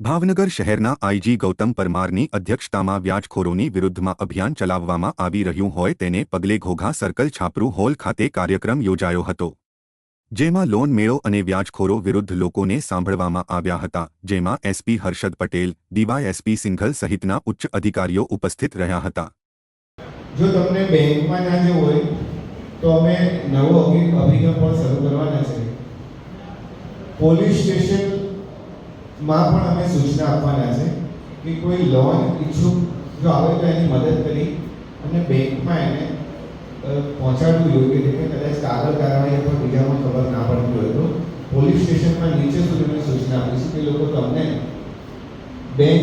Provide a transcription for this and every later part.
ભાવનગર શહેરના આઈજી ગૌતમ પરમારની અધ્યક્ષતામાં વ્યાજખોરોની વિરુદ્ધમાં અભિયાન ચલાવવામાં આવી રહ્યું હોય તેને પગલે ઘોઘા સર્કલ છાપરું હોલ ખાતે કાર્યક્રમ યોજાયો હતો. જેમાં લોન મેળો અને વ્યાજખોરો વિરુદ્ધ લોકોને સાંભળવામાં આવ્યા હતા, જેમાં એસપી હર્ષદ પટેલ ડીવાયએસપી સિંઘલ સહિતના ઉચ્ચ અધિકારીઓ ઉપસ્થિત રહ્યા હતા. જો તમને બેંકમાં ના જવું હોય, તો અમે નવો અભિગમ પણ શરૂ કરવાના છે. પોલીસ સ્ટેશનમાં પણ અમે સૂચના આપવાના છે કે કોઈ લોન ઈચ્છુક જો આવે તો એની મદદ કરી અને બેંકમાં એને પહોંચાડવું યોગ્ય રીતે કદાચ કાગળ કાર્યવાહી અથવા બીજામાં ખબર ના પડતી હોય તો પોલીસ સ્ટેશનમાં નીચે સુધી અમે સૂચના આપીશું કે લોકો તમને બેંક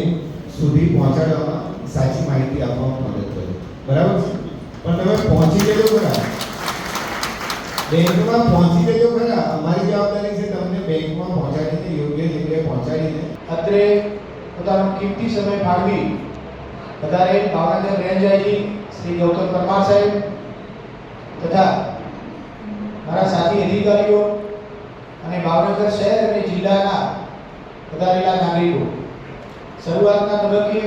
સુધી પહોંચાડવામાં સાચી માહિતી આપવામાં મદદ કરે. બરાબર છે? પણ તમે પહોંચી જજો ખરા. બેંકમાં પહોંચી જજો ખરા. અમારી જવાબદારી છે તમને બેંકમાં પહોંચાડીને અત્રે સમય ફાળવી વધારે ભાવનગર રેન્જ શ્રી ગૌતમ પરમાર સાહેબ તથા મારા સાથી અધિકારીઓ અને ભાવનગર શહેર અને જિલ્લાના વધારેલા નાગરિકો. શરૂઆતના તબક્કે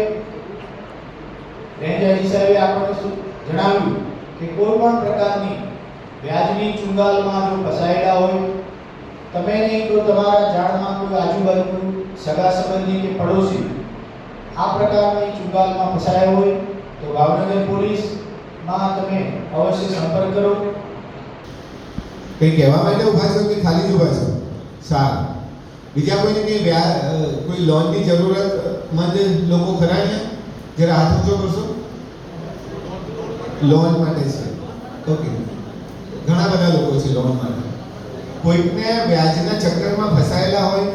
રેન્જ આઈજી સાહેબે આપણને જણાવ્યું કે કોઈ પણ પ્રકારની વ્યાજની ચુંગાલમાં જો ફસાયેલા હોય તમે નહીં તો તમારા જાણમાં કોઈ આજુબાજુનું સગા સંબંધી કે પડોશી આ પ્રકારની ચુંગાલમાં ફસાયા હોય તો ભાવનગર પોલીસમાં તમે અવશ્ય સંપર્ક કરો કંઈ કહેવા માટે ઊભા છો કે ખાલી જ ઊભા છો સારું બીજા કોઈને કંઈ વ્યા અ, કોઈ લોનની જરૂરતમંદ લોકો ખરા અહીંયા જરા હાથ ઊંચો કરશો લોન માટે છે ઓકે ઘણા બધા લોકો છે લોન માટે કોઈકને વ્યાજના ચક્કરમાં ફસાયેલા હોય,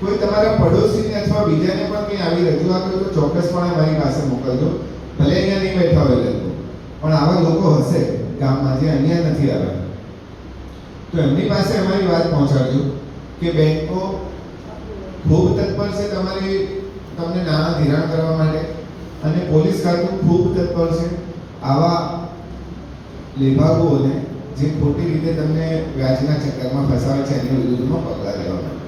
કોઈ તમારા પડોશીને અથવા બીજાને પણ કંઈ આવી રજૂઆત હોય તો ચોક્કસપણે મારી પાસે મોકલજો. ભલે અહીંયા નહીં બેઠા હોય લોકો, પણ આવા લોકો હશે, ગામમાં જે અહીંયા નથી આવ્યા. તો એમની પાસે અમારી વાત પહોંચાડજો કે બેંકો ખૂબ તત્પર છે તમારી, તમને નાણાં ધિરાણ કરવા માટે અને પોલીસ ખાતું ખૂબ તત્પર છે. આવા લેભાગુઓને જે ખોટી રીતે તમને વ્યાજના ચક્કરમાં ફસાવે છે એની વિરુદ્ધમાં પગલાં લેવા